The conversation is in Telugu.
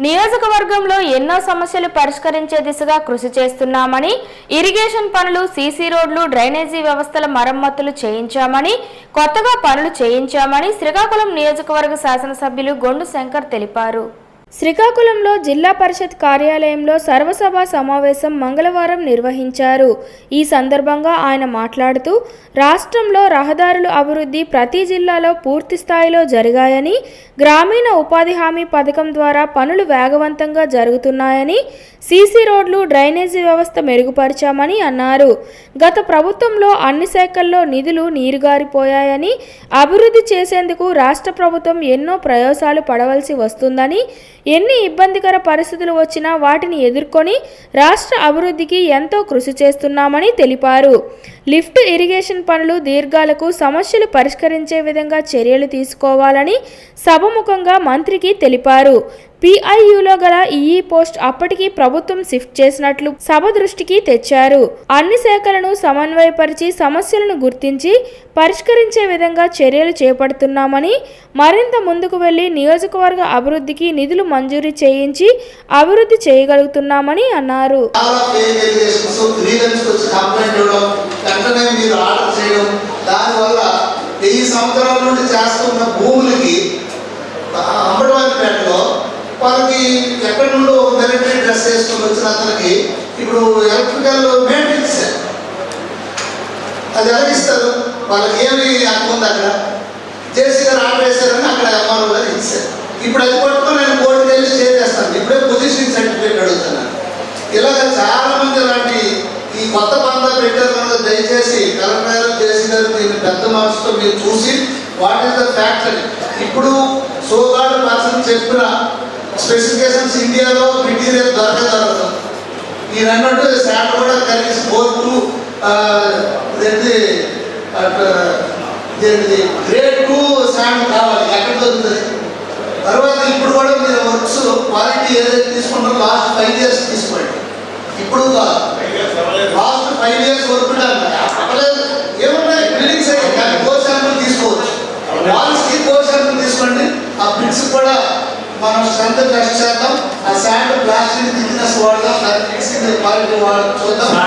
నియోజకవర్గంలో ఎన్నో సమస్యలు పరిష్కరించే దిశగా కృషి చేస్తున్నామని ఇరిగేషన్ పనులు సీసీ రోడ్లు డ్రైనేజీ వ్యవస్థల మరమ్మతులు చేయించామని కొత్తగా పనులు చేయించామని శ్రీకాకుళం నియోజకవర్గ శాసనసభ్యులు గొండు శంకర్ తెలిపారు. శ్రీకాకుళంలో జిల్లా పరిషత్ కార్యాలయంలో సర్వసభ సమావేశం మంగళవారం నిర్వహించారు. ఈ సందర్భంగా ఆయన మాట్లాడుతూ రాష్ట్రంలో రహదారుల అభివృద్ధి ప్రతి జిల్లాలో పూర్తి స్థాయిలో జరిగాయని గ్రామీణ ఉపాధి హామీ పథకం ద్వారా పనులు వేగవంతంగా జరుగుతున్నాయని సీసీ రోడ్లు డ్రైనేజీ వ్యవస్థ మెరుగుపరిచామని అన్నారు. గత ప్రభుత్వంలో అన్ని శాఖల్లో నిధులు నీరుగారిపోయాయని అభివృద్ధి చేసేందుకు రాష్ట్ర ప్రభుత్వం ఎన్నో ప్రయోసాలు పడవలసి వస్తుందని ఎన్ని ఇబ్బందికర పరిస్థితులు వచ్చినా వాటిని ఎదుర్కొని రాష్ట్ర అభివృద్ధికి ఎంతో కృషి చేస్తున్నామని తెలిపారు. లిఫ్ట్ ఇరిగేషన్ పనులు దీర్ఘాలకు సమస్యలు పరిష్కరించే విధంగా చర్యలు తీసుకోవాలని సభముఖంగా మంత్రికి తెలిపారు. పిఐయులో గల ఈఈ పోస్ట్ అప్పటికి ప్రభుత్వం షిఫ్ట్ చేసినట్లు సభ దృష్టికి తెచ్చారు. అన్ని శాఖలను సమన్వయపరిచి సమస్యలను గుర్తించి పరిష్కరించే విధంగా చర్యలు చేపడుతున్నామని మరింత ముందుకు వెళ్ళి నియోజకవర్గ అభివృద్ధికి నిధులు మంజూరు చేయించి అభివృద్ధి చేయగలుగుతున్నామని అన్నారు. దానివల్ల వెయ్యి సంవత్సరాల నుండి చేస్తున్న భూములకి వచ్చిన ఇప్పుడు ఎలక్ట్రికల్ మెయింటెనెన్స్ అది ఎలాగిస్తారు? వాళ్ళకి ఏమి హక్కు ఉంది అక్కడ? జేసీ గారు ఆర్డర్ వేశారని అక్కడ ఎంఆర్ఓ గారు ఇచ్చారు. ఇప్పుడు అది పట్టుకొని నేను కోర్టుకు వెళ్ళి చేస్తాను. ఇప్పుడే పొజిషన్ సర్టిఫికేట్ అడుగుతున్నాను. ఇలాగ చాలా మంది అలాంటి ఈ కొత్త పందా పెట్టారు కనుక దయచేసి కలెక్టర్ గారు జేసీ గారు దీన్ని పెద్ద మనసుతో మీరు చూసి వాట్ ఈస్ ద ఫ్యాక్టరీ ఇప్పుడు సోగాడు పర్సన్ చెప్పిన స్పెసిఫికేషన్స్ ఇండియాలో మెటీరియల్ దొరక దొరకదు ఈయన అన్నట్టు శాండ్ కూడా కనీసం ఫోర్ టు ఇదేంటి ఇదేంటిది గ్రేడ్ టూ శాండ్ కావాలి ఎక్కడ దొరుకుతుంది? తర్వాత ఇప్పుడు కూడా మీరు వర్క్స్ క్వాలిటీ ఏదైతే తీసుకుంటారో లాస్ట్ ఫైవ్ ఇయర్స్ తీసుకోండి. ఇప్పుడు కాదు లాస్ట్ ఫైవ్ ఇయర్స్ వర్క్ ఏమున్నాయి? బిల్డింగ్స్ అయితే కానీ కోర్ శాంపుల్ తీసుకోవచ్చు. వాల్స్కి కోర్ శాంపుల్ తీసుకోండి. ఆ బ్రిక్స్ కూడా మనం స్ట్రెంత్ టెస్ట్ చేద్దాం ఆ చూద్దాం.